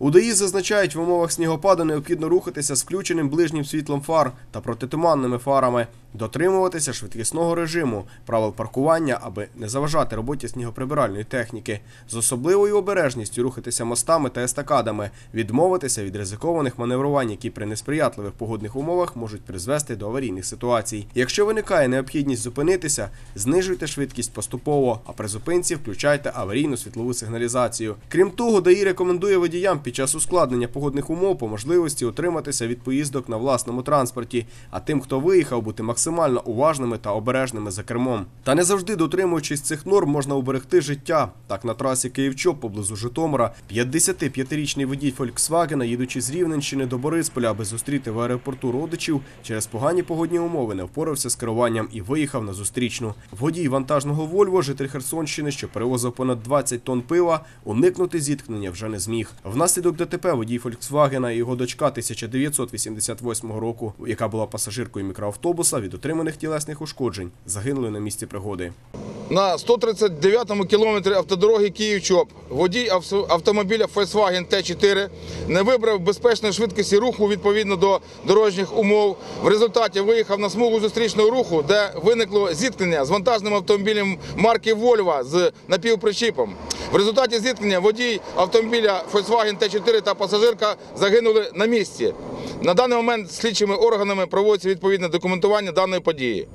УДАІ зазначають, в умовах снігопаду необхідно рухатися з включеним ближнім світлом фар та протитуманними фарами, дотримуватися швидкісного режиму, правил паркування, аби не заважати роботі снігоприбиральної техніки, з особливою обережністю рухатися мостами та естакадами, відмовитися від ризикованих маневрувань, які при несприятливих погодних умовах можуть призвести до аварійних ситуацій. Якщо виникає необхідність зупинитися, знижуйте швидкість поступово, а при зупинці включайте аварійну світлову сигналізацію. Крім того, ДАІ рекомендує водіям під час ускладнення погодних умов по можливості утриматися від поїздок на власному транспорті, а тим, хто виїхав, бути максимально уважними та обережними за кермом. Та не завжди дотримуючись цих норм, можна уберегти життя. Так на трасі Київ-Чоп поблизу Житомира 55-річний водій Фольксвагена, їдучи з Рівненщини до Борисполя, аби зустріти в аеропорту родичів, через погані погодні умови не впорався з керуванням і виїхав на зустрічну. Водій вантажного Вольво, житель Херсонщини, що перевозив понад 20 тонн пива, уникнути зіткнення вже не зміг. Внаслідок ДТП водій Фольксвагена і його дочка 1988 року, яка була пасажиркою мікроавтобуса, від отриманих тілесних ушкоджень, загинули на місці пригоди. На 139-му кілометрі автодороги Київ-Чоп водій авто- автомобіля Volkswagen Т4 не вибрав безпечної швидкості руху відповідно до дорожніх умов. В результаті виїхав на смугу зустрічного руху, де виникло зіткнення з вантажним автомобілем марки Volvo з напівпричіпом. В результаті зіткнення водій автомобіля Volkswagen Т4 та пасажирка загинули на місці. На даний момент слідчими органами проводиться відповідне документування даної події.